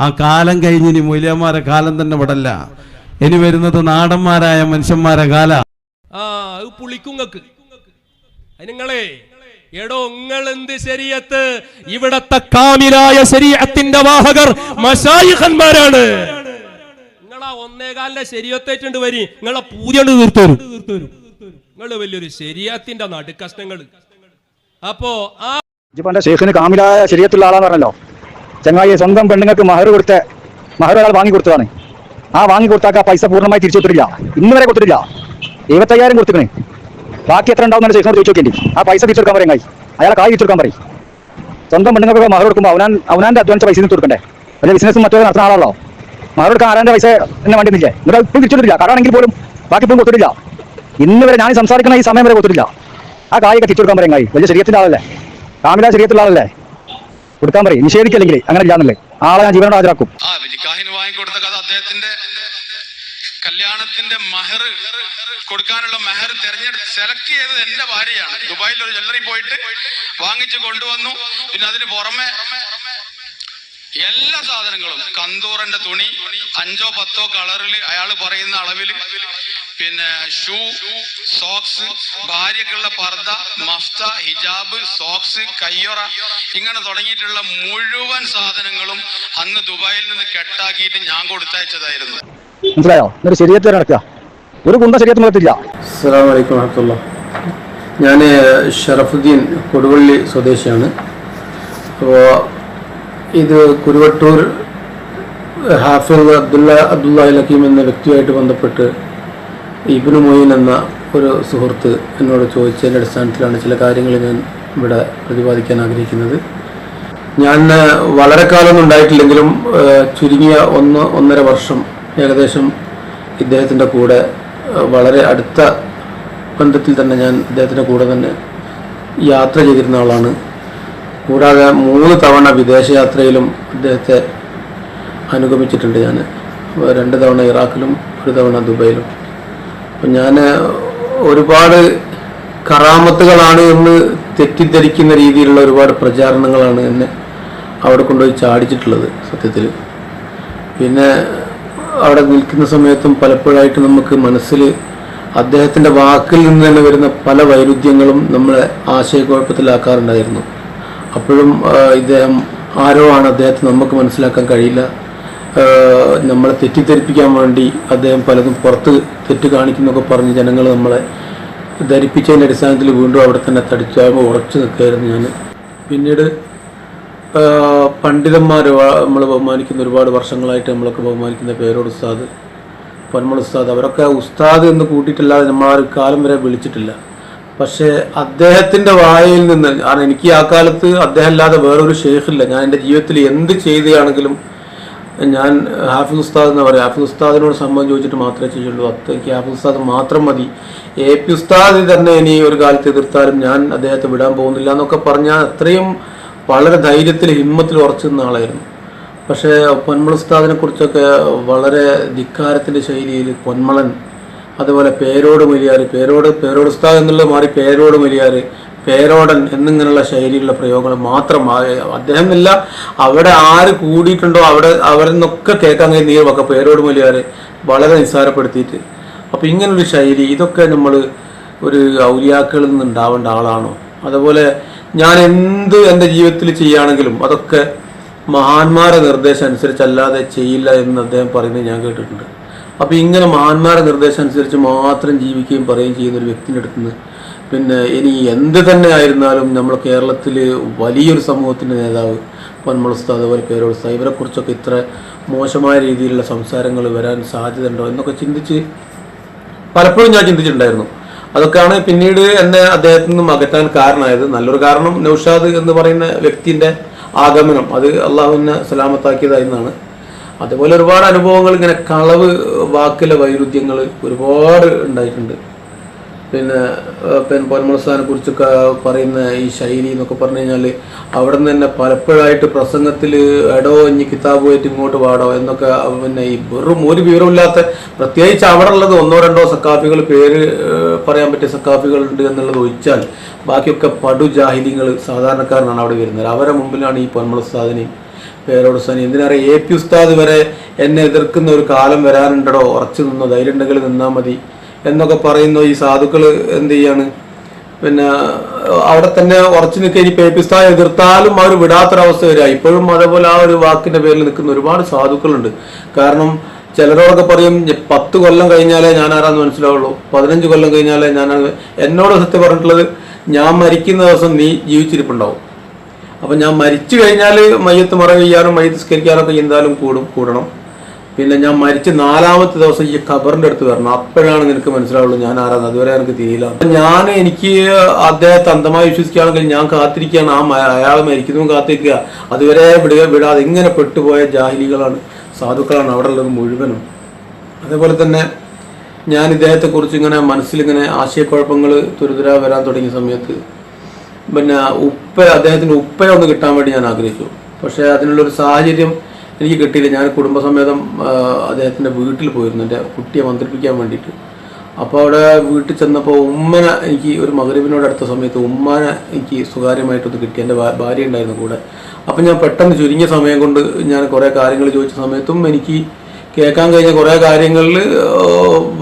ആ കാലം കഴിഞ്ഞ് ഇനി മൂല്യന്മാരെ കാലം തന്നെ വിടല്ല. ഇനി വരുന്നത് നാടന്മാരായ മനുഷ്യന്മാരെ കാല. ആ അത് പുളിക്കുങ്ങക്ക് നിങ്ങളെ എടോ നിങ്ങൾ എന്ത് ശരീഅത്ത് ഇവിടത്തെ കാമിലായ ശരീഅത്തിന്റെ വാഹകർ മശായിഖന്മാരാണ്. നിങ്ങളാ ഒന്നേകാലിന്റെ ശരീരത്തേറ്റുണ്ട് വരി. നിങ്ങളെ പൂജണ്ട് തീർത്തോരും. നിങ്ങൾ വലിയൊരു ശരീരത്തിന്റെ നടുക്കഷ്ണങ്ങൾ അപ്പോ ആ ഇപ്പൊ എന്റെ കാമിലായ ശരീരത്തിലുള്ള ആളാന്ന് പറഞ്ഞല്ലോ. ചങ്ങായി സ്വന്തം പെണ്ണുങ്ങൾക്ക് മഹർ കൊടുത്ത് മഹർ ഒരാൾ വാങ്ങി കൊടുത്തതാണ്. ആ വാങ്ങി കൊടുത്താൽ ആ പൈസ പൂർണമായി തിരിച്ചു കൊടുത്തിട്ടില്ല. ഇന്ന് വരെ കൊടുത്തിട്ടില്ല. എഴുപത്തയ്യായിരം കൊടുത്തിക്കണേ ബാക്കി എത്ര ഉണ്ടാവും ചേച്ചി ചോദിച്ചു നോക്കേണ്ടി ആ പൈസ തിരിച്ചെടുക്കാൻ പറയും കായി അയാളെ കായ് തിരിച്ചെടുക്കാൻ പറയും. സ്വന്തം പെണ്ണുങ്ങൾക്ക് മഹർ കൊടുക്കുമ്പോൾ അവനാൻ അവനാന്റെ അധ്വാനിച്ച പൈസ കൊടുക്കണ്ടേ? വലിയ ബിസിനസ് മറ്റോ നടത്തുന്ന ആളാണല്ലോ. മഹർ കൊടുക്കാൻ ആരാന്റെ പൈസ എന്നെ വേണ്ടിയില്ലേ എന്നിട്ട് ഇപ്പം തിരിച്ചെടുത്തില്ല കടാണെങ്കിൽ പോലും ബാക്കി ഇപ്പം കൊടുത്തിട്ടില്ല. ഇന്ന് വരെ ഞാൻ സംസാരിക്കുന്ന ഈ സമയം വരെ കൊടുത്തിട്ടില്ല. ആ കായൊക്കെ തിരിച്ചെടുക്കാൻ പറയും കായ് വലിയ ശരീരത്തിന്റെ ആളല്ലേ? കാമില ശരീരത്തിലുള്ള ആളല്ലേ? കൊടുക്കാൻ പറയും. നിഷേധിക്കല്ലെങ്കിൽ അങ്ങനെ ഇല്ലാന്നല്ലേ? ആളെ ഞാൻ ജീവനോട് ഹാജരാക്കും. കഥ അദ്ദേഹത്തിന്റെ കല്യാണത്തിന്റെ മഹർ കൊടുക്കാനുള്ള മെഹർ തെരഞ്ഞെടുത്ത് സെലക്ട് ചെയ്തത് എന്റെ ഭാര്യയാണ്. ദുബായിൽ ഒരു ജ്വല്ലറി പോയിട്ട് വാങ്ങിച്ചു കൊണ്ടുവന്നു. പിന്നെ അതിന് പുറമെ എല്ലാ സാധനങ്ങളും കന്തൂറിന്റെ തുണി അഞ്ചോ പത്തോ കളറിൽ അയാൾ പറയുന്ന അളവിൽ പിന്നെ ഷൂ സോക്സ് ഭാര്യക്കുള്ള പർദ്ദ മഫ്ത ഹിജാബ് സോക്സ് കയ്യൊറ ഇങ്ങനെ തുടങ്ങിയിട്ടുള്ള മുഴുവൻ സാധനങ്ങളും അന്ന് ദുബായിൽ നിന്ന് കെട്ടാക്കിയിട്ട് ഞാൻ കൊടുത്തയച്ചതായിരുന്നു. മനസ്സിലായോ? ശരീരത്തിൽ നടക്കുക. ഒരു കുണ്ട ശരീരത്തിൽ നിർത്തില്ല അസ്സാം വലൈക്കും വരഹമുല്ല ഞാൻ ഷറഫുദ്ദീൻ കൊടുവള്ളി സ്വദേശിയാണ്. അപ്പോൾ ഇത് കുരുവട്ടൂർ ഹാഫിദ് അബ്ദുള്ള അബ്ദുള്ള ലക്കീം എന്ന വ്യക്തിയുമായിട്ട് ബന്ധപ്പെട്ട് ഇബിനു മൊയ്ൻ എന്ന ഒരു സുഹൃത്ത് എന്നോട് ചോദിച്ചതിന്റെ അടിസ്ഥാനത്തിലാണ് ചില കാര്യങ്ങൾ ഞാൻ ഇവിടെ പ്രതിപാദിക്കാൻ ആഗ്രഹിക്കുന്നത്. ഞാൻ വളരെ കാലമൊന്നും ഉണ്ടായിട്ടില്ലെങ്കിലും ചുരുങ്ങിയ ഒന്ന് ഒന്നര വർഷം ഏകദേശം ഇദ്ദേഹത്തിന്റെ കൂടെ വളരെ അടുത്ത ബന്ധത്തിൽ തന്നെ ഞാൻ ഇദ്ദേഹത്തിന്റെ കൂടെ തന്നെ യാത്ര ചെയ്തിരുന്ന ആളാണ്. കൂടാതെ മൂന്ന് തവണ വിദേശയാത്രയിലും അദ്ദേഹത്തെ അനുഗമിച്ചിട്ടുണ്ട് ഞാൻ. രണ്ട് തവണ ഇറാഖിലും ഒരു തവണ ദുബൈയിലും. ഞാൻ ഒരുപാട് കറാമത്തുകളാണ് എന്ന് തെറ്റിദ്ധരിക്കുന്ന രീതിയിലുള്ള ഒരുപാട് പ്രചാരണങ്ങളാണ് എന്നെ അവിടെ കൊണ്ടുപോയി ചാടിച്ചിട്ടുള്ളത് സത്യത്തിൽ പിന്നെ അവിടെ നിൽക്കുന്ന സമയത്തും പലപ്പോഴായിട്ട് നമുക്ക് മനസ്സിൽ അദ്ദേഹത്തിന്റെ വാക്കിൽ നിന്ന് തന്നെ വരുന്ന പല വൈരുദ്ധ്യങ്ങളും നമ്മളെ ആശയക്കുഴപ്പത്തിലാക്കാറുണ്ടായിരുന്നു. അപ്പോഴും ഇദ്ദേഹം ആരോ ആണ് അദ്ദേഹത്തെ നമുക്ക് മനസ്സിലാക്കാൻ കഴിയില്ല. നമ്മളെ തെറ്റിദ്ധരിപ്പിക്കാൻ വേണ്ടി അദ്ദേഹം പലതും പുറത്ത് തെറ്റ് കാണിക്കുന്നൊക്കെ പറഞ്ഞ് ജനങ്ങൾ നമ്മളെ ധരിപ്പിച്ചതിന്റെ അടിസ്ഥാനത്തിൽ വീണ്ടും അവിടെ തന്നെ തടിച്ചാകുമ്പോൾ ഉറച്ചു നിൽക്കുകയായിരുന്നു ഞാൻ. പിന്നീട് പണ്ഡിതന്മാർ നമ്മൾ ബഹുമാനിക്കുന്ന ഒരുപാട് വർഷങ്ങളായിട്ട് നമ്മളൊക്കെ ബഹുമാനിക്കുന്ന പേരോട് ഉസ്താദ് പൊന്മൾ ഉസ്താദ് അവരൊക്കെ ഉസ്താദ് എന്ന് കൂട്ടിയിട്ടല്ലാതെ നമ്മൾ ആ ഒരു കാലം വരെ വിളിച്ചിട്ടില്ല. പക്ഷേ അദ്ദേഹത്തിന്റെ വായിൽ നിന്ന് കാരണം എനിക്ക് ആ കാലത്ത് അദ്ദേഹം അല്ലാതെ വേറൊരു ഷെയ്ഖില്ല ഞാൻ എന്റെ ജീവിതത്തിൽ എന്ത് ചെയ്തുകയാണെങ്കിലും ഞാൻ ഹാഫിസ് ഉസ്താദ് എന്ന് പറയാം. ഹാഫിസ് ഉസ്താദിനോട് സമ്മതം ചോദിച്ചിട്ട് മാത്രമേ ചെയ്യുള്ളൂ. അത്രയ്ക്ക് ഹാഫിസ് ഉസ്താദ് മാത്രം മതി. എ പി ഉസ്താദ് തന്നെ ഇനി ഒരു കാലത്ത് എതിർത്താലും ഞാൻ അദ്ദേഹത്തെ വിടാൻ പോകുന്നില്ല എന്നൊക്കെ പറഞ്ഞാൽ അത്രയും വളരെ ധൈര്യത്തിൽ ഹിമ്മത്തിൽ ഉറച്ചു നിന്ന ആളായിരുന്നു. പക്ഷേ പൊന്മൾ ഉസ്താദിനെ കുറിച്ചൊക്കെ വളരെ ധിക്കാരത്തിന്റെ ശൈലിയിൽ പൊന്മളൻ അതുപോലെ പേരോട് മലിയാർ പേരോട് പേരോട് ഉസ്താദ് എന്നുള്ളത് മാറി പേരോട് മൊലിയാർ പേരോടൻ എന്നിങ്ങനെയുള്ള ശൈലിയിലുള്ള പ്രയോഗങ്ങൾ മാത്രം അദ്ദേഹം ഇല്ല അവിടെ ആര് കൂടിയിട്ടുണ്ടോ അവിടെ അവരിൽ നിന്നൊക്കെ കേൾക്കാൻ കഴിയുന്ന നീർവൊക്കെ പേരോട് മൊലിയാർ വളരെ നിസ്സാരപ്പെടുത്തിയിട്ട്. അപ്പോൾ ഇങ്ങനൊരു ശൈലി ഇതൊക്കെ നമ്മൾ ഒരു ഔലിയാക്കളിൽ നിന്ന് ഉണ്ടാവേണ്ട ആളാണോ? അതുപോലെ ഞാൻ എന്ത് എന്റെ ജീവിതത്തിൽ ചെയ്യുകയാണെങ്കിലും അതൊക്കെ മഹാന്മാരെ നിർദ്ദേശം അനുസരിച്ചല്ലാതെ ചെയ്യില്ല എന്ന് അദ്ദേഹം പറയുന്നത് ഞാൻ കേട്ടിട്ടുണ്ട്. അപ്പോൾ ഇങ്ങനെ മഹാന്മാരെ നിർദ്ദേശം അനുസരിച്ച് മാത്രം ജീവിക്കുകയും പറയുകയും ചെയ്യുന്ന ഒരു വ്യക്തിന്റെ അടുത്ത് പിന്നെ ഇനി എന്ത് തന്നെ ആയിരുന്നാലും നമ്മൾ കേരളത്തിൽ വലിയൊരു സമൂഹത്തിന്റെ നേതാവ് പൊന്മൾ ഉസ്താദ് അതുപോലെ പേരോട് ഇവരെക്കുറിച്ചൊക്കെ ഇത്ര മോശമായ രീതിയിലുള്ള സംസാരങ്ങൾ വരാൻ സാധ്യതയുണ്ടോ എന്നൊക്കെ ചിന്തിച്ച് പലപ്പോഴും ഞാൻ ചിന്തിച്ചിട്ടുണ്ടായിരുന്നു. അതൊക്കെയാണ് പിന്നീട് എന്നെ അദ്ദേഹത്തിൽ നിന്നും അകറ്റാൻ കാരണമായത്. നല്ലൊരു കാരണം നൌഷാദ് എന്ന് പറയുന്ന വ്യക്തിന്റെ ആഗമനം. അത് അള്ളാഹുവിനെ സലാമത്താക്കിയതായിരുന്നാണ് അതുപോലെ ഒരുപാട് അനുഭവങ്ങൾ ഇങ്ങനെ കളവ് വാക്കിലെ വൈരുദ്ധ്യങ്ങൾ ഒരുപാട് ഉണ്ടായിട്ടുണ്ട്. പിന്നെ പിന്നെ പൊന്മളസ്ഥാനെ കുറിച്ചൊക്കെ പറയുന്ന ഈ ശൈലി എന്നൊക്കെ പറഞ്ഞു കഴിഞ്ഞാൽ അവിടെ നിന്ന് തന്നെ പലപ്പോഴായിട്ട് പ്രസംഗത്തിൽ എടോ ഇനി കിതാബ് പോയിട്ട് ഇങ്ങോട്ട് പാടോ എന്നൊക്കെ പിന്നെ ഈ വെറും ഒരു വിവരമില്ലാത്ത പ്രത്യേകിച്ച് അവിടെ ഉള്ളത് ഒന്നോ രണ്ടോ സക്കാഫികൾ പേര് പറയാൻ പറ്റിയ സക്കാഫികൾ ഉണ്ട് എന്നുള്ളത് ഒഴിച്ചാൽ ബാക്കിയൊക്കെ പടു ജാഹിലിങ്ങൾ സാധാരണക്കാരനാണ് അവിടെ വരുന്നത്. അവരെ മുമ്പിലാണ് ഈ പൊന്മളസ്ഥാദിനെയും പേരോട് സനി. എന്തിനറിയാം എ പി ഉസ്താദ് വരെ എന്നെ എതിർക്കുന്ന ഒരു കാലം വരാനുണ്ടോ ഉറച്ചു നിന്നോ ധൈര്യം ഉണ്ടെങ്കിൽ നിന്നാൽ മതി. എന്നൊക്കെ പറയുന്നു ഈ സാധുക്കൾ എന്ത് ചെയ്യാണ്? പിന്നെ അവിടെ തന്നെ ഉറച്ചു നിൽക്കുക. ഇനി പേപ്പിസ്ഥാൻ എതിർത്താലും അവർ വിടാത്തൊരവസ്ഥ വരിക. ഇപ്പോഴും അതേപോലെ ആ ഒരു വാക്കിന്റെ പേരിൽ നിൽക്കുന്ന ഒരുപാട് സാധുക്കളുണ്ട്. കാരണം ചിലരോടൊക്കെ പറയും "ഞ- പത്ത് കൊല്ലം കഴിഞ്ഞാലേ ഞാൻ ആരാന്ന് മനസ്സിലാവുള്ളൂ. പതിനഞ്ച് കൊല്ലം കഴിഞ്ഞാലേ ഞാൻ എന്നോട് സത്യം പറഞ്ഞിട്ടുള്ളത് ഞാൻ മരിക്കുന്ന ദിവസം നീ ജീവിച്ചിരിപ്പുണ്ടാവും. അപ്പം ഞാൻ മരിച്ചു കഴിഞ്ഞാൽ മയ്യത്ത് മറവ് ചെയ്യാനും മയ്യത്ത് സ്കരിക്കാനൊക്കെ എന്തായാലും കൂടും കൂടണം. പിന്നെ ഞാൻ മരിച്ച് നാലാമത്തെ ദിവസം ഈ ഖബറിന്റെ അടുത്ത് വരണം. അപ്പോഴാണ് നിനക്ക് മനസ്സിലാവുള്ളൂ ഞാൻ ആരാന്ന്. അതുവരെ എനിക്ക് തിരിയില്ല ഞാൻ എനിക്ക് അദ്ദേഹത്തെ അന്ധമായി വിശ്വസിക്കുകയാണെങ്കിൽ ഞാൻ കാത്തിരിക്കുകയാണ്. ആ അയാൾ മരിക്കുന്നതും കാത്തിരിക്കുക. അതുവരെ വിടുക വിടാതെ ഇങ്ങനെ പെട്ടുപോയ ജാഹിലികളാണ് സാധുക്കളാണ് അവിടെ ഉള്ളത് മുഴുവനും. അതേപോലെ തന്നെ ഞാൻ ഇദ്ദേഹത്തെക്കുറിച്ച് ഇങ്ങനെ മനസ്സിലിങ്ങനെ ആശയക്കുഴപ്പങ്ങൾ തുരുതുരാ വരാൻ തുടങ്ങിയ സമയത്ത് പിന്നെ ഉപ്പ അദ്ദേഹത്തിന് ഉപ്പയൊന്ന് കിട്ടാൻ വേണ്ടി ഞാൻ ആഗ്രഹിച്ചു. പക്ഷേ അതിനുള്ളൊരു സാഹചര്യം എനിക്ക് കിട്ടിയില്ല. ഞാൻ കുടുംബസമേതം അദ്ദേഹത്തിന്റെ വീട്ടിൽ പോയിരുന്നു. എന്റെ കുട്ടിയെ മന്ത്രിപ്പിക്കാൻ വേണ്ടിയിട്ട്. അപ്പോൾ അവിടെ വീട്ടിൽ ചെന്നപ്പോൾ ഉമ്മനെ എനിക്ക് ഒരു മകരവിനോട് അടുത്ത സമയത്ത് ഉമ്മനെ എനിക്ക് സ്വകാര്യമായിട്ടൊന്ന് കിട്ടി. എന്റെ ഭാര്യ ഉണ്ടായിരുന്നു കൂടെ. അപ്പം ഞാൻ പെട്ടെന്ന് ചുരുങ്ങിയ സമയം കൊണ്ട് ഞാൻ കുറേ കാര്യങ്ങൾ ചോദിച്ച സമയത്തും എനിക്ക് കേൾക്കാൻ കഴിഞ്ഞ കുറേ കാര്യങ്ങളിൽ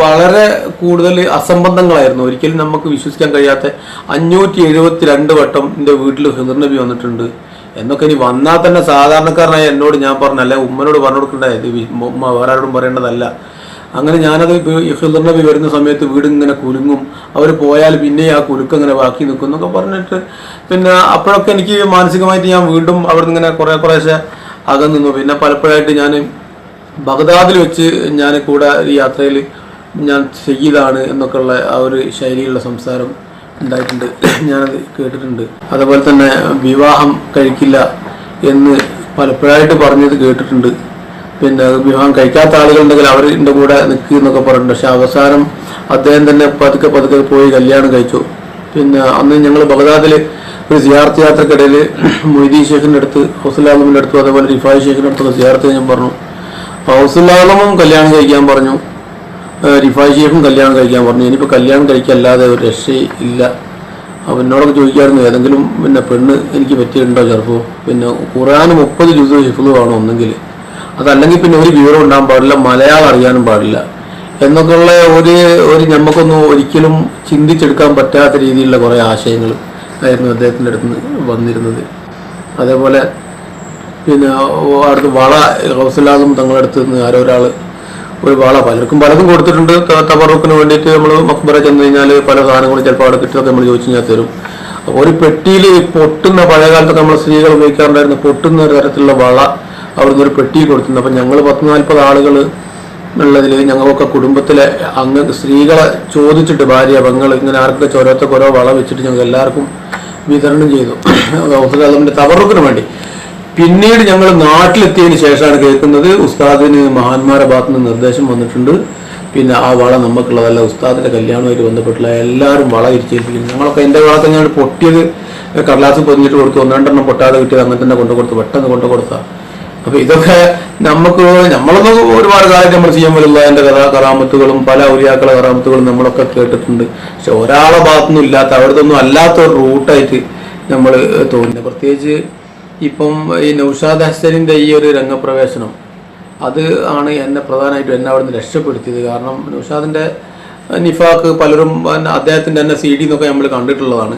വളരെ കൂടുതൽ അസംബന്ധങ്ങളായിരുന്നു. ഒരിക്കലും നമുക്ക് വിശ്വസിക്കാൻ കഴിയാത്ത അഞ്ഞൂറ്റി എഴുപത്തി രണ്ട് വട്ടം എന്റെ വീട്ടിൽ ഹിദർ നബി വന്നിട്ടുണ്ട്. എന്നൊക്കെ ഇനി വന്നാൽ തന്നെ സാധാരണക്കാരനായ എന്നോട് ഞാൻ പറഞ്ഞു അല്ലെ ഉമ്മനോട് പറഞ്ഞു കൊടുക്കണ്ടേ? ഉമ്മ വേറെ ആരോടും പറയേണ്ടതല്ല. അങ്ങനെ ഞാനത് ഹിദർ വരുന്ന സമയത്ത് വീട് ഇങ്ങനെ കുലുങ്ങും അവർ പോയാൽ പിന്നെ ആ കുലുക്ക് ഇങ്ങനെ ബാക്കി നിൽക്കും എന്നൊക്കെ പറഞ്ഞിട്ട് പിന്നെ അപ്പോഴൊക്കെ എനിക്ക് മാനസികമായിട്ട് ഞാൻ വീണ്ടും അവിടെ നിന്ന് ഇങ്ങനെ കുറേ കുറേശ്ശെ അകം നിന്നു. പിന്നെ പലപ്പോഴായിട്ട് ഞാൻ ബഗ്ദാദിൽ വെച്ച് ഞാൻ കൂടെ ഈ യാത്രയിൽ ഞാൻ ചെയ്താണ് എന്നൊക്കെയുള്ള ആ ഒരു ശൈലിയുള്ള സംസാരം ഉണ്ടായിട്ടുണ്ട്. ഞാനത് കേട്ടിട്ടുണ്ട്. അതുപോലെ തന്നെ വിവാഹം കഴിക്കില്ല എന്ന് പലപ്പോഴായിട്ട് പറഞ്ഞത് കേട്ടിട്ടുണ്ട്. പിന്നെ വിവാഹം കഴിക്കാത്ത ആളുകളുണ്ടെങ്കിൽ അവരുടെ കൂടെ നിൽക്കുക എന്നൊക്കെ പറഞ്ഞിട്ടുണ്ട്. പക്ഷെ അവസാനം അദ്ദേഹം തന്നെ പതുക്കെ പതുക്കെ പോയി കല്യാണം കഴിച്ചു. പിന്നെ അന്ന് ഞങ്ങൾ ബഗ്ദാദിൽ ഒരു സിയാർത്ത് യാത്രക്കിടയിൽ മൊയ്തീ ഷേഖിന്റെ അടുത്ത് ഹൗസുല്ലാലമിന്റെ അടുത്തും അതേപോലെ റിഫായ് ഷേഖിന്റെ അടുത്തൊക്കെ സിയാർത്ത് ഞാൻ പറഞ്ഞു. ഹൗസുല്ലാലമും കല്യാണം കഴിക്കാൻ പറഞ്ഞു. റിഫായ് ഷേഖും കല്യാണം കഴിക്കാൻ പറഞ്ഞു. ഇനിയിപ്പോൾ കല്യാണം കഴിക്കല്ലാതെ ഒരു രക്ഷയില്ല അപ്പം എന്നോടൊക്കെ ചോദിക്കായിരുന്നു ഏതെങ്കിലും പിന്നെ പെണ്ണ് എനിക്ക് പറ്റിയിട്ടുണ്ടോ ചിലപ്പോൾ പിന്നെ ഖുറാൻ മുപ്പത് ജൂസ് ഹിഫ്ലു ആണ് ഒന്നെങ്കിൽ അതല്ലെങ്കിൽ പിന്നെ ഒരു വിവരം ഉണ്ടാകാൻ പാടില്ല മലയാളം അറിയാനും പാടില്ല. എന്നൊക്കെയുള്ള ഒരു ഒരു നമുക്കൊന്നും ഒരിക്കലും ചിന്തിച്ചെടുക്കാൻ പറ്റാത്ത രീതിയിലുള്ള കുറേ ആശയങ്ങൾ ആയിരുന്നു അദ്ദേഹത്തിന്റെ അടുത്ത് വന്നിരുന്നത്. അതേപോലെ പിന്നെ അടുത്ത് വള ഹൗസിലാകും തങ്ങളുടെ അടുത്ത് നിന്ന് ആരോ ഒരാൾ ഒരു വള പലർക്കും പലതും കൊടുത്തിട്ടുണ്ട്. തവറുക്കിന് വേണ്ടിയിട്ട് നമ്മൾ മക്ബറ ചെന്ന് കഴിഞ്ഞാൽ പല സാധനങ്ങളും ചിലപ്പോൾ അവിടെ കിട്ടിയതൊക്കെ നമ്മൾ ചോദിച്ചു കഴിഞ്ഞാൽ തരും. ഒരു പെട്ടിയിൽ പൊട്ടുന്ന പഴയ കാലത്തൊക്കെ നമ്മൾ സ്ത്രീകൾ ഉപയോഗിക്കാറുണ്ടായിരുന്ന പൊട്ടുന്ന ഒരു തരത്തിലുള്ള വള അവിടുന്ന് ഒരു പെട്ടി കൊടുത്തിരുന്നു അപ്പം ഞങ്ങൾ പത്ത് നാൽപ്പത് ആളുകൾ ഉള്ളതിൽ ഞങ്ങളൊക്കെ കുടുംബത്തിലെ അംഗ സ്ത്രീകളെ ചോദിച്ചിട്ട് ഭാര്യ പെങ്ങൾ ഇങ്ങനെ ആർക്കൊക്കെ ചോരത്തൊക്കെ ഓരോ വള വെച്ചിട്ട് ഞങ്ങൾ എല്ലാവർക്കും വിതരണം ചെയ്തു. ഹൗസുലാമിന്റെ തവറുക്കിന് വേണ്ടി. പിന്നീട് ഞങ്ങൾ നാട്ടിലെത്തിയതിന് ശേഷമാണ് കേൾക്കുന്നത്. ഉസ്താദിന് മഹാന്മാരെ ഭാഗത്ത് നിന്ന് നിർദ്ദേശം വന്നിട്ടുണ്ട്. പിന്നെ ആ വള നമുക്കുള്ളതല്ല ഉസ്താദിന്റെ കല്യാണവുമായിട്ട് ബന്ധപ്പെട്ടുള്ള എല്ലാവരും വള ഇരിച്ചേൽപ്പിക്കുന്നു. ഞങ്ങളൊക്കെ എന്റെ വള തന്നെ പൊട്ടിയത് കടലാസ് പൊതിഞ്ഞിട്ട് കൊടുത്തു. ഒന്നാണ്ടെണ്ണം പൊട്ടാതെ കിട്ടിയത് അങ്ങനെ തന്നെ കൊണ്ടു കൊടുത്തു. പെട്ടെന്ന് കൊണ്ടു കൊടുത്താ. അപ്പൊ ഇതൊക്കെ നമുക്ക് നമ്മളൊന്നും ഒരുപാട് കാലം നമ്മൾ ചെയ്യാൻ എന്റെ കഥാ കറാമത്തുകളും പല ഔലിയാക്കളെ കറാമത്തുകളും നമ്മളൊക്കെ കേട്ടിട്ടുണ്ട്. പക്ഷെ ഒരാളെ ഭാഗത്തുനിന്നും ഇല്ലാത്ത അവിടുത്തെ ഒന്നും അല്ലാത്ത ഒരു റൂട്ടായിട്ട് നമ്മൾ തോന്നുന്നത് പ്രത്യേകിച്ച് ഇപ്പം ഈ നൗഷാദ് ഹസനിന്റെ ഈ ഒരു രംഗപ്രവേശനം അത് ആണ് എന്നെ പ്രധാനമായിട്ടും എന്നെ അവിടെ നിന്ന് രക്ഷപ്പെടുത്തിയത്. കാരണം നൗഷാദിന്റെ നിഫാക്ക് പലരും അദ്ദേഹത്തിന്റെ തന്നെ സി ഡി എന്നൊക്കെ നമ്മൾ കണ്ടിട്ടുള്ളതാണ്.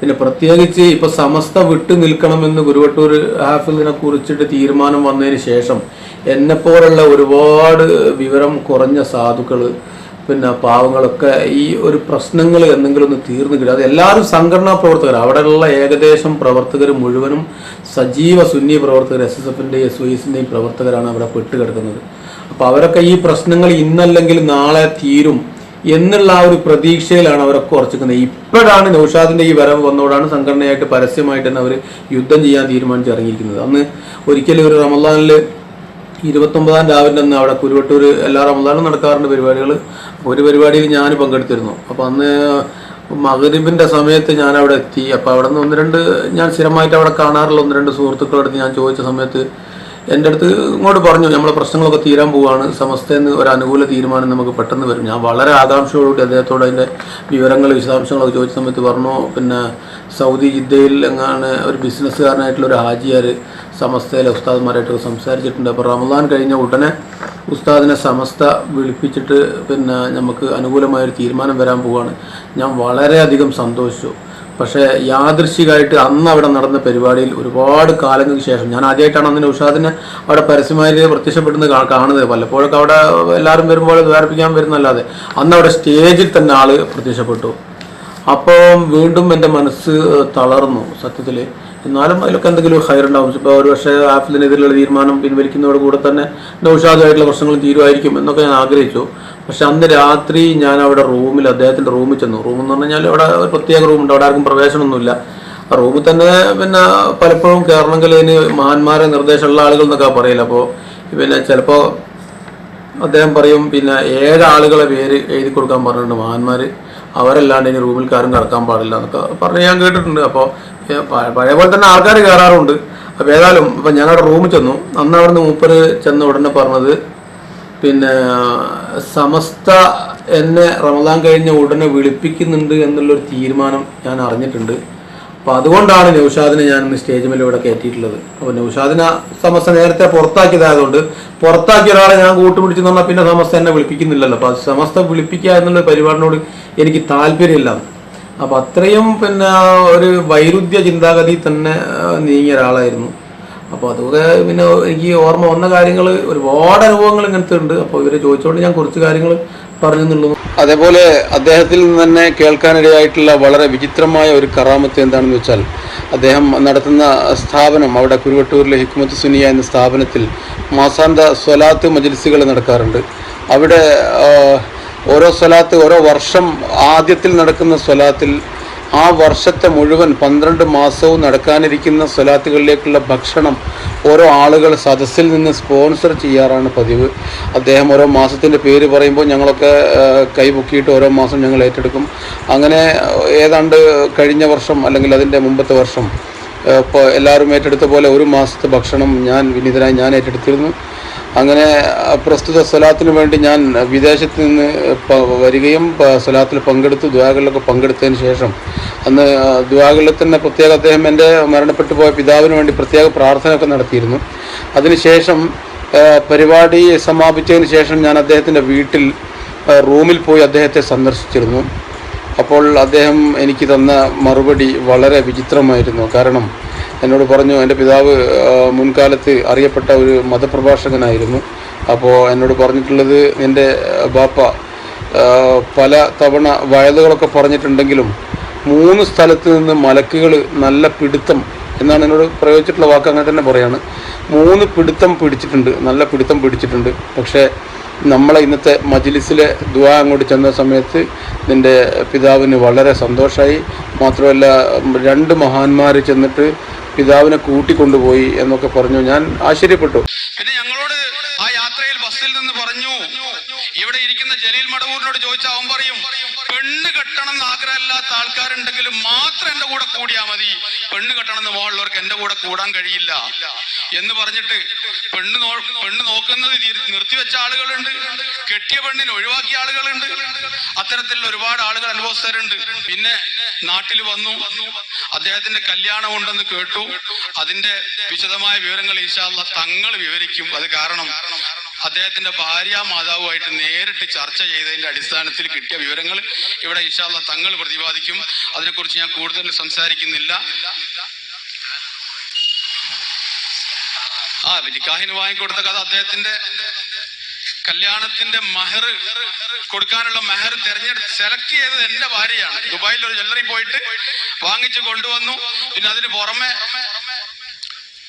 പിന്നെ പ്രത്യേകിച്ച് ഇപ്പൊ സമസ്ത വിട്ടു നിൽക്കണമെന്ന് ഗുരുവട്ടൂർ ഹാഫിലിനെ കുറിച്ചിട്ട് തീരുമാനം വന്നതിന് ശേഷം എന്നെപ്പോലുള്ള ഒരുപാട് വിവരം കുറഞ്ഞ സാധുക്കൾ പിന്നെ പാവങ്ങളൊക്കെ ഈ ഒരു പ്രശ്നങ്ങൾ എന്തെങ്കിലും ഒന്ന് തീർന്നു കിട്ടും. അത് എല്ലാവരും സംഘടനാ പ്രവർത്തകർ അവിടെയുള്ള ഏകദേശം പ്രവർത്തകർ മുഴുവനും സജീവ സുന്നി പ്രവർത്തകർ എസ് എസ് എഫിന്റെയും എസ് ഒ എസിന്റെയും പ്രവർത്തകരാണ് അവിടെ പെട്ടുകിടക്കുന്നത്. അപ്പോൾ അവരൊക്കെ ഈ പ്രശ്നങ്ങൾ ഇന്നല്ലെങ്കിൽ നാളെ തീരും എന്നുള്ള ആ ഒരു പ്രതീക്ഷയിലാണ് അവരൊക്കെ ഉറച്ചിരിക്കുന്നത്. ഇപ്പോഴാണ് നൌഷാദിന്റെ ഈ വരവ് വന്നോടാണ് സംഘടനയായിട്ട് പരസ്യമായിട്ട് തന്നെ അവർ യുദ്ധം ചെയ്യാൻ തീരുമാനിച്ചിറങ്ങിയിരിക്കുന്നത് അന്ന് ഒരിക്കലും ഒരു റമദാനിൽ ഇരുപത്തൊമ്പതാം രാവിലെ അന്ന് അവിടെ കുരുവട്ടൂർ എല്ലാ റമദാനും നടക്കാറുണ്ട് പരിപാടികൾ ഒരു പരിപാടിയിൽ ഞാൻ പങ്കെടുത്തിരുന്നു. അപ്പോൾ അന്ന് മകരിബിന്റെ സമയത്ത് ഞാൻ അവിടെ എത്തി. അപ്പോൾ അവിടെ നിന്ന് ഒന്ന് രണ്ട് ഞാൻ സ്ഥിരമായിട്ട് അവിടെ കാണാറുള്ള ഒന്ന് രണ്ട് സുഹൃത്തുക്കളുടെ അടുത്ത് ഞാൻ ചോദിച്ച സമയത്ത് എന്റെ അടുത്ത് ഇങ്ങോട്ട് പറഞ്ഞു നമ്മളെ പ്രശ്നങ്ങളൊക്കെ തീരാൻ പോവാണ്. സമസ്തയെന്ന് ഒരു അനുകൂല തീരുമാനം നമുക്ക് പെട്ടെന്ന് വരും. ഞാൻ വളരെ ആകാംക്ഷയോടുകൂടി അദ്ദേഹത്തോട് അതിന്റെ വിവരങ്ങൾ വിശദാംശങ്ങളൊക്കെ ചോദിച്ച സമയത്ത് പറഞ്ഞു. പിന്നെ സൗദി ജിദ്ദയിൽ എങ്ങാണ് ഒരു ബിസിനസ്സുകാരനായിട്ടുള്ള ഒരു ഹാജിയാർ സമസ്തയിലെ ഉസ്താദ്മാരായിട്ട് സംസാരിച്ചിട്ടുണ്ട്. അപ്പോൾ റമദാൻ കഴിഞ്ഞ ഉടനെ ഉസ്താദിനെ സമസ്ത വിളിപ്പിച്ചിട്ട് പിന്നെ നമുക്ക് അനുകൂലമായൊരു തീരുമാനം വരാൻ പോവുകയാണ് ഞാൻ വളരെയധികം സന്തോഷിച്ചു. പക്ഷേ യാദൃശികമായിട്ട് അന്ന് അവിടെ നടന്ന പരിപാടിയിൽ ഒരുപാട് കാലങ്ങൾക്ക് ശേഷം ഞാൻ ആദ്യമായിട്ടാണ് അന്ന് ഉഷാദിനെ അവിടെ പരസ്യമായി പ്രത്യക്ഷപ്പെടുന്നത് കാണുന്നത്. പലപ്പോഴൊക്കെ അവിടെ എല്ലാവരും വരുമ്പോൾ വേർപ്പിക്കാൻ വരുന്നല്ലാതെ അന്ന് അവിടെ സ്റ്റേജിൽ തന്നെ ആൾ പ്രത്യക്ഷപ്പെട്ടു. അപ്പോൾ വീണ്ടും എന്റെ മനസ്സ് തളർന്നു സത്യത്തിൽ എന്നാലും അതിലൊക്കെ എന്തെങ്കിലും ഹയറുണ്ടാവും ഇപ്പോൾ ഒരു പക്ഷേ ആപ്പിളിനെതിരെയുള്ള തീരുമാനം പിൻവലിക്കുന്നതോട് കൂടെ തന്നെ നൗഷാദുമായിട്ടുള്ള പ്രശ്നങ്ങൾ തീരുമായിരിക്കും എന്നൊക്കെ ഞാൻ ആഗ്രഹിച്ചു. പക്ഷെ അന്ന് രാത്രി ഞാൻ അവിടെ റൂമിൽ അദ്ദേഹത്തിന്റെ റൂമിൽ ചെന്നു. റൂം എന്ന് പറഞ്ഞാൽ അവിടെ ഒരു പ്രത്യേക റൂമുണ്ട്. അവിടെ ആർക്കും പ്രവേശനമൊന്നുമില്ല. ആ റൂമിൽ തന്നെ പിന്നെ പലപ്പോഴും കയറണമെങ്കിൽ അതിന് മഹാന്മാരെ നിർദ്ദേശമുള്ള ആളുകൾ എന്നൊക്കെ പറയില്ല. അപ്പോൾ പിന്നെ ചിലപ്പോൾ അദ്ദേഹം പറയും പിന്നെ ഏഴ് ആളുകളെ പേര് എഴുതി കൊടുക്കാൻ പറഞ്ഞിട്ടുണ്ട് മഹാന്മാർ അവരല്ലാണ്ട് ഇനി റൂമിൽ കാരും കടക്കാൻ പാടില്ല എന്നൊക്കെ പറഞ്ഞ് ഞാൻ കേട്ടിട്ടുണ്ട്. അപ്പോൾ പഴയ പോലെ തന്നെ ആൾക്കാർ കയറാറുണ്ട് അപ്പോൾ ഏതായാലും ഇപ്പം ഞങ്ങളുടെ റൂമിൽ ചെന്നു. അന്ന് അവിടുന്ന് മൂപ്പര് ചെന്ന ഉടനെ പറഞ്ഞത് പിന്നെ സമസ്ത എന്നെ റമദാൻ കഴിഞ്ഞ ഉടനെ വിളിപ്പിക്കുന്നുണ്ട് എന്നുള്ളൊരു തീരുമാനം ഞാൻ അറിഞ്ഞിട്ടുണ്ട്. അപ്പോൾ അതുകൊണ്ടാണ് നൗഷാദിനെ ഞാൻ ഇന്ന് സ്റ്റേജ് മേലെ ഇവിടെ കയറ്റിയിട്ടുള്ളത്. അപ്പോൾ നൗഷാദിനെ സമസ്ത നേരത്തെ പുറത്താക്കിയതായതുകൊണ്ട് പുറത്താക്കിയ ഒരാളെ ഞാൻ കൂട്ടുപിടിച്ച് പറഞ്ഞാൽ പിന്നെ സമസ്ത എന്നെ വിളിപ്പിക്കുന്നില്ലല്ലോ. അപ്പോൾ സമസ്ത വിളിപ്പിക്കുക എന്നുള്ള പരിപാടിനോട് എനിക്ക് താല്പര്യമില്ല. അപ്പൊ അത്രയും പിന്നെ ഒരു വൈരുദ്ധ്യ ചിന്താഗതി തന്നെ നീങ്ങിയ ഒരാളായിരുന്നു. അപ്പോൾ അതൊക്കെ പിന്നെ എനിക്ക് ഓർമ്മ വന്ന കാര്യങ്ങൾ ഒരുപാട് അനുഭവങ്ങൾ ഇങ്ങനത്തെ ഉണ്ട് അപ്പോൾ ഇവരെ ചോദിച്ചുകൊണ്ട് ഞാൻ കുറച്ച് കാര്യങ്ങൾ പറഞ്ഞെന്നുള്ളൂ. അതേപോലെ അദ്ദേഹത്തിൽ നിന്ന് തന്നെ കേൾക്കാനിടയായിട്ടുള്ള വളരെ വിചിത്രമായ ഒരു കറാമത്ത് എന്താണെന്ന് വെച്ചാൽ അദ്ദേഹം നടത്തുന്ന സ്ഥാപനം അവിടെ കുരുവട്ടൂരിലെ ഹിക്മത്ത് സുനിയ എന്ന സ്ഥാപനത്തിൽ മാസാന്ത സ്വലാത്ത് മജിൽസുകൾ നടക്കാറുണ്ട്. അവിടെ ഓരോ സ്വലാത്ത് ഓരോ വർഷം ആദ്യത്തിൽ നടക്കുന്ന സ്വലാത്തിൽ ആ വർഷത്തെ മുഴുവൻ പന്ത്രണ്ട് മാസവും നടക്കാനിരിക്കുന്ന സ്വലാത്തുകളിലേക്കുള്ള ഭക്ഷണം ഓരോ ആളുകൾ സദസ്സിൽ നിന്ന് സ്പോൺസർ ചെയ്യാറാണ് പതിവ്. അദ്ദേഹം ഓരോ മാസത്തിന്റെ പേര് പറയുമ്പോൾ ഞങ്ങളൊക്കെ കൈ പൊക്കിയിട്ട് ഓരോ മാസം ഞങ്ങൾ ഏറ്റെടുക്കും. അങ്ങനെ ഏതാണ്ട് കഴിഞ്ഞ വർഷം അല്ലെങ്കിൽ അതിന്റെ മുമ്പത്തെ വർഷം ഇപ്പോൾ എല്ലാവരും ഏറ്റെടുത്ത പോലെ ഒരു മാസത്തെ ഭക്ഷണം ഞാൻ വിനീതനായി ഞാൻ ഏറ്റെടുത്തിരുന്നു. അങ്ങനെ പ്രസ്തുത സ്വലാത്തിന് വേണ്ടി ഞാൻ വിദേശത്ത് നിന്ന് വരികയും സ്വലാത്തിൽ പങ്കെടുത്തു ദ്വാകളിലൊക്കെ പങ്കെടുത്തതിന് ശേഷം. അന്ന് ദ്വാകളിൽ തന്നെ പ്രത്യേക അദ്ദേഹം എന്റെ മരണപ്പെട്ടു പോയ പിതാവിന് വേണ്ടി പ്രത്യേക പ്രാർത്ഥനയൊക്കെ നടത്തിയിരുന്നു. അതിനുശേഷം പരിപാടി സമാപിച്ചതിന് ശേഷം ഞാൻ അദ്ദേഹത്തിന്റെ വീട്ടിൽ റൂമിൽ പോയി അദ്ദേഹത്തെ സന്ദർശിച്ചിരുന്നു. അപ്പോൾ അദ്ദേഹം എനിക്ക് തന്ന മറുപടി വളരെ വിചിത്രമായിരുന്നു. കാരണം എന്നോട് പറഞ്ഞു എന്റെ പിതാവ് മുൻകാലത്ത് അറിയപ്പെട്ട ഒരു മതപ്രഭാഷകനായിരുന്നു. അപ്പോൾ എന്നോട് പറഞ്ഞിട്ടുള്ളത് എന്റെ ബാപ്പ പല തവണ വയലുകളൊക്കെ പറഞ്ഞിട്ടുണ്ടെങ്കിലും മൂന്ന് സ്ഥലത്ത് നിന്ന് മലക്കുകൾ നല്ല പിടുത്തം എന്നാണ് എന്നോട് പ്രയോഗിച്ചിട്ടുള്ള വാക്ക് അങ്ങനെ തന്നെ പറയാണ്. മൂന്ന് പിടുത്തം പിടിച്ചിട്ടുണ്ട് നല്ല പിടുത്തം പിടിച്ചിട്ടുണ്ട്. പക്ഷേ നമ്മളെ ഇന്നത്തെ മജിലിസിലെ ദുവാ അങ്ങോട്ട് ചെന്ന സമയത്ത് നിന്റെ പിതാവിന് വളരെ സന്തോഷമായി മാത്രമല്ല രണ്ട് മഹാന്മാർ ചെന്നിട്ട് പിതാവിനെ കൂട്ടിക്കൊണ്ടുപോയി എന്നൊക്കെ പറഞ്ഞു. ഞാൻ ആശ്ചര്യപ്പെട്ടു. പിന്നെ ഞങ്ങളോട് ആ യാത്രയിൽ ബസ്സിൽ നിന്ന് പറഞ്ഞു ഇവിടെ ഇരിക്കുന്ന ജലീൽ മടവൂരിനോട് ചോദിച്ചാൽ അവൻ പറയും കെട്ടണം എന്ന് ആഗ്രഹമില്ലാത്ത ആൾക്കാരുണ്ടെങ്കിൽ മാത്രം എന്റെ കൂടെ കൂടിയാ മതി. പെണ്ണ് കെട്ടണം എന്ന് മോഹമുള്ളവർക്ക് എന്റെ കൂടെ കൂടാൻ കഴിയില്ല. എന്ന് പറഞ്ഞിട്ട് പെണ്ണ് പെണ്ണ് നോക്കുന്നത് നിർത്തിവെച്ച ആളുകളുണ്ട്. കെട്ടിയ പെണ്ണിനെ ഒഴിവാക്കിയ ആളുകളുണ്ട്. അത്തരത്തിലുള്ള ഒരുപാട് ആളുകൾ അനുഭവസ്ഥരുണ്ട്. പിന്നെ നാട്ടിൽ വന്നു. അദ്ദേഹത്തിന്റെ കല്യാണം ഉണ്ടെന്ന് കേട്ടു. അതിന്റെ വിശദമായ വിവരങ്ങൾ ഇൻഷാല്ല തങ്ങൾ വിവരിക്കും. അത് കാരണം അദ്ദേഹത്തിന്റെ ഭാര്യ മാതാവുമായിട്ട് നേരിട്ട് ചർച്ച ചെയ്തതിന്റെ അടിസ്ഥാനത്തിൽ കിട്ടിയ വിവരങ്ങൾ ഇവിടെ ഇഷാല്ല തങ്ങൾ പ്രതിപാദിക്കും. അതിനെക്കുറിച്ച് ഞാൻ കൂടുതൽ സംസാരിക്കുന്നില്ല. ആ നിക്കാഹിന് വാങ്ങിക്കൊടുത്ത കഥ അദ്ദേഹത്തിന്റെ കല്യാണത്തിന്റെ മഹർ കൊടുക്കാനുള്ള മെഹർ തെരഞ്ഞെടുത്ത് സെലക്ട് ചെയ്തത് എന്റെ ഭാര്യയാണ്. ദുബായിൽ ഒരു ജ്വല്ലറി പോയിട്ട് വാങ്ങിച്ചു കൊണ്ടുവന്നു. പിന്നെ അതിന് പുറമെ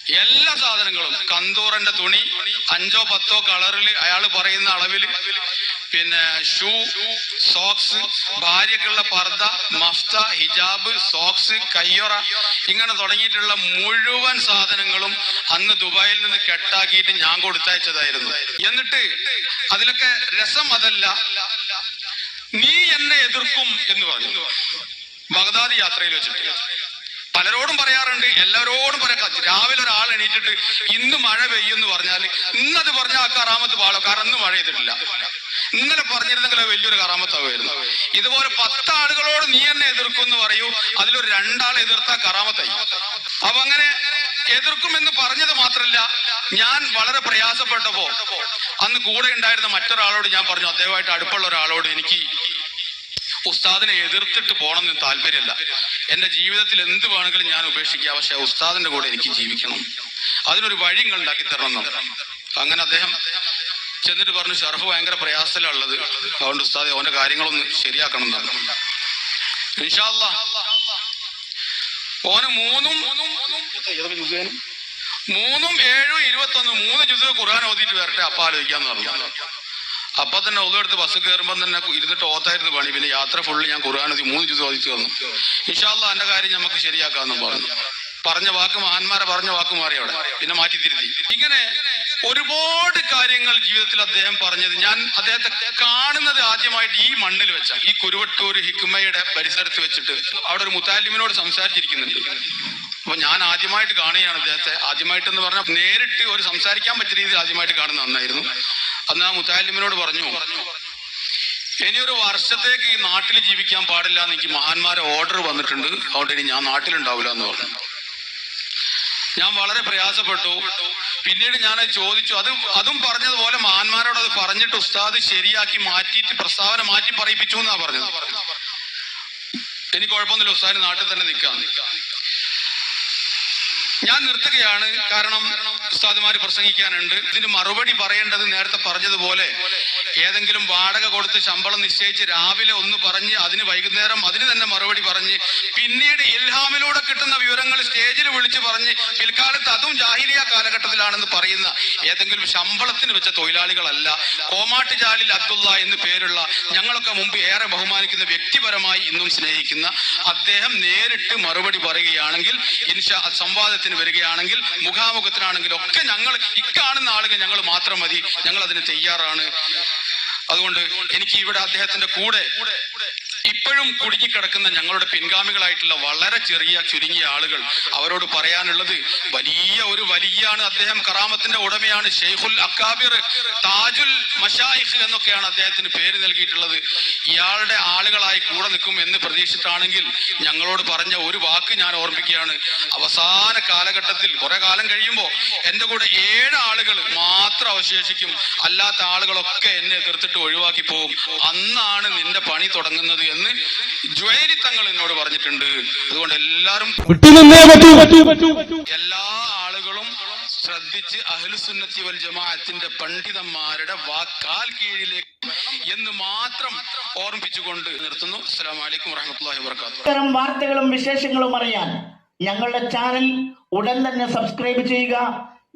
എല്ലാ സാധനങ്ങളും. കന്തൂറന്റെ തുണി അഞ്ചോ പത്തോ കളറിൽ അയാൾ പറയുന്ന അളവിൽ പിന്നെ ഷൂ സോക്സ് ഭാര്യക്കുള്ള പർദ്ദ മഫ്ത ഹിജാബ് സോക്സ് കയ്യൊറ. ഇങ്ങനെ തുടങ്ങിയിട്ടുള്ള മുഴുവൻ സാധനങ്ങളും അന്ന് ദുബായിൽ നിന്ന് കെട്ടാക്കിയിട്ട് ഞാൻ കൊടുത്തയച്ചതായിരുന്നു. എന്നിട്ട് അതിലൊക്കെ രസം അതല്ല. നീ എന്നെ എതിർക്കും എന്ന് പറഞ്ഞു. ബഗ്ദാദ് യാത്രയിൽ വെച്ചിട്ട്. പലരോടും പറയാറുണ്ട് എല്ലാവരോടും പറയാം രാവിലെ ഒരാൾ എണീറ്റിട്ട് ഇന്ന് മഴ പെയ്യെന്ന് പറഞ്ഞാൽ ഇന്നത് പറഞ്ഞാൽ ആ കറാമത്ത് പാളോ കാരണം ഇന്ന് മഴ ചെയ്തിട്ടില്ല ഇന്നലെ പറഞ്ഞിരുന്നെങ്കിൽ വലിയൊരു കറാമത്താവുമായിരുന്നു. ഇതുപോലെ പത്ത് ആളുകളോട് നീ എന്നെ എതിർക്കും എന്ന് പറയൂ അതിലൊരു രണ്ടാളെ എതിർത്ത കറാമത്തായി. അപ്പൊ അങ്ങനെ എതിർക്കുമെന്ന് പറഞ്ഞത് മാത്രല്ല ഞാൻ വളരെ പ്രയാസപ്പെട്ടപ്പോ അന്ന് കൂടെ ഉണ്ടായിരുന്ന മറ്റൊരാളോട് ഞാൻ പറഞ്ഞു അദ്ദേഹമായിട്ട് അടുപ്പുള്ള ഒരാളോട് എനിക്ക് ഉസ്താദിനെ എതിർത്തിട്ട് പോകണമെന്ന് താല്പര്യമില്ല. എന്റെ ജീവിതത്തിൽ എന്ത് വേണമെങ്കിലും ഞാൻ ഉപേക്ഷിക്കുക പക്ഷെ ഉസ്താദിന്റെ കൂടെ എനിക്ക് ജീവിക്കണം. അതിനൊരു വഴി ഉണ്ടാക്കി തരണം എന്ന്. അങ്ങനെ അദ്ദേഹം ചെന്നിട്ട് പറഞ്ഞു ഷർഫ് ഭയങ്കര പ്രയാസത്തിലുള്ളത് അതുകൊണ്ട് ഉസ്താദ് അവന്റെ കാര്യങ്ങളൊന്ന് ശരിയാക്കണം എന്നാണ്. ഓന് മൂന്നും മൂന്നും ഏഴും ഇരുപത്തൊന്ന് മൂന്ന് ജുസ് ഖുർആൻ ഓതിയിട്ട് വരട്ടെ അപ്പ ആലോചിക്കാന്ന് പറഞ്ഞു. അപ്പൊ തന്നെ ഒതുവെടുത്ത് ബസ് കയറുമ്പോൾ തന്നെ ഇരുന്നിട്ട് ഓത്തായിരുന്നു പണി. പിന്നെ യാത്ര ഫുള്ള് ഞാൻ ഖുർആൻ മൂന്ന് ചുതി ചോദിച്ചു വന്നു. ഇഷാല്ല എന്റെ കാര്യം നമുക്ക് ശരിയാക്കാമെന്നും പറഞ്ഞു. പറഞ്ഞ വാക്ക് മഹാന്മാരെ പറഞ്ഞ വാക്ക് മാറി അവിടെ. പിന്നെ മാറ്റി തിരുത്തി. ഇങ്ങനെ ഒരുപാട് കാര്യങ്ങൾ ജീവിതത്തിൽ അദ്ദേഹം പറഞ്ഞത് ഞാൻ അദ്ദേഹത്തെ കാണുന്നത് ആദ്യമായിട്ട് ഈ മണ്ണിൽ വെച്ച ഈ കുരുവട്ടൂർ ഹിക്കുമയുടെ പരിസരത്ത് വെച്ചിട്ട്. അവിടെ ഒരു മുത്താലിമിനോട് സംസാരിച്ചിരിക്കുന്നുണ്ട്. അപ്പൊ ഞാൻ ആദ്യമായിട്ട് കാണുകയാണ് അദ്ദേഹത്തെ. ആദ്യമായിട്ട് എന്ന് പറഞ്ഞാൽ നേരിട്ട് ഒരു സംസാരിക്കാൻ പറ്റിയ രീതിയിൽ ആദ്യമായിട്ട് കാണുന്ന അന്നായിരുന്നു അന്ന് ആ മുത്താലിമിനോട് പറഞ്ഞു ഇനി ഒരു വർഷത്തേക്ക് ഈ നാട്ടിൽ ജീവിക്കാൻ പാടില്ല എന്ന് എനിക്ക് മഹാന്മാരെ ഓർഡർ വന്നിട്ടുണ്ട്. അതുകൊണ്ട് ഇനി ഞാൻ നാട്ടിലുണ്ടാവില്ല എന്ന് പറഞ്ഞു. ഞാൻ വളരെ പ്രയാസപ്പെട്ടു. പിന്നീട് ഞാൻ ചോദിച്ചു. അത് അതും പറഞ്ഞതുപോലെ മഹാന്മാരോട് അത് പറഞ്ഞിട്ട് ഉസ്താദ് ശരിയാക്കി മാറ്റിയിട്ട് പ്രസ്താവന മാറ്റി പറയിപ്പിച്ചു എന്നാ പറഞ്ഞത്. എനിക്ക് കുഴപ്പമൊന്നുമില്ല. ഉസ്താദിന് നാട്ടിൽ തന്നെ നിൽക്കാം. ഞാൻ നിർത്തുകയാണ്. കാരണം ഉസ്താദുമാര് പ്രസംഗിക്കാനുണ്ട്. ഇതിന് മറുപടി പറയേണ്ടത് നേരത്തെ പറഞ്ഞതുപോലെ ഏതെങ്കിലും വാടക കൊടുത്ത് ശമ്പളം നിശ്ചയിച്ച് രാവിലെ ഒന്ന് പറഞ്ഞ് അതിന് വൈകുന്നേരം അതിന് തന്നെ മറുപടി പറഞ്ഞ് പിന്നീട് ഇൽഹാമിലൂടെ കിട്ടുന്ന വിവരങ്ങൾ സ്റ്റേജിൽ വിളിച്ച് പറഞ്ഞ് പിൽക്കാലത്ത് അതും ജാഹിലിയ കാലഘട്ടത്തിലാണെന്ന് പറയുന്ന ഏതെങ്കിലും ശമ്പളത്തിന് വെച്ച തൊഴിലാളികളല്ല. കോമാട്ടുചാലിൽ അബ്ദുള്ള എന്ന് പേരുള്ള ഞങ്ങളൊക്കെ മുമ്പ് ഏറെ ബഹുമാനിക്കുന്ന വ്യക്തിപരമായി ഇന്നും സ്നേഹിക്കുന്ന അദ്ദേഹം നേരിട്ട് മറുപടി പറയുകയാണെങ്കിൽ ഇൻഷാ സംവാദത്തിന് വരികയാണെങ്കിൽ മുഖാമുഖത്തിനാണെങ്കിൽ ഒക്കെ ഞങ്ങൾ ഇക്കാണുന്ന ആളുകൾ ഞങ്ങൾ മാത്രം മതി. ഞങ്ങൾ അതിന് തയ്യാറാണ്. അതുകൊണ്ട് എനിക്ക് ഇവിടെ അദ്ദേഹത്തിന്റെ കൂടെ ഇപ്പോഴും കുടുങ്ങിക്കിടക്കുന്ന ഞങ്ങളുടെ പിൻഗാമികളായിട്ടുള്ള വളരെ ചെറിയ ചുരുങ്ങിയ ആളുകൾ അവരോട് പറയാനുള്ളത് വലിയ ഒരു വലിയാണ് അദ്ദേഹം കറാമത്തിന്റെ ഉടമയാണ് ഷെയ്ഖുൽ അക്കാബിർ താജുൽ മഷായിഖ് എന്നൊക്കെയാണ് അദ്ദേഹത്തിന് പേര് നൽകിയിട്ടുള്ളത്. ഇയാളുടെ ആളുകളായി കൂടെ നിൽക്കും എന്ന് പ്രതീക്ഷിച്ചിട്ടാണെങ്കിൽ ഞങ്ങളോട് പറഞ്ഞ ഒരു വാക്ക് ഞാൻ ഓർമ്മിക്കുകയാണ്. അവസാന കാലഘട്ടത്തിൽ കുറെ കാലം കഴിയുമ്പോൾ എന്റെ കൂടെ ഏഴ് ആളുകൾ മാത്രം അവശേഷിക്കും. അല്ലാത്ത ആളുകളൊക്കെ എന്നെ എതിർത്തിട്ട് ഒഴിവാക്കി പോകും. അന്നാണ് നിന്റെ പണി തുടങ്ങുന്നത് എന്ന് ജ്വേരി തങ്ങൾ എന്നോട് പറഞ്ഞിട്ടുണ്ട്. അതുകൊണ്ട് എല്ലാവരും എല്ലാ ആളുകളും ശ്രദ്ധിച്ച് അഹ്ലുസുന്നത്തി വൽ ജമാഅത്തിന്റെ പണ്ഡിതന്മാരുടെ വാക്കാൽ കീഴിലേക്ക് എന്ന് മാത്രം ഓർമ്മിപ്പിച്ചുകൊണ്ട് നിർത്തുന്നു. അസ്സലാമു അലൈക്കും വറഹ്മത്തുള്ളാഹി വബറകാതുഹു. ഇത്തരം വാർത്തകളും വിശേഷങ്ങളും അറിയാൻ ഞങ്ങളുടെ ചാനൽ ഉടൻ തന്നെ സബ്സ്ക്രൈബ് ചെയ്യുക.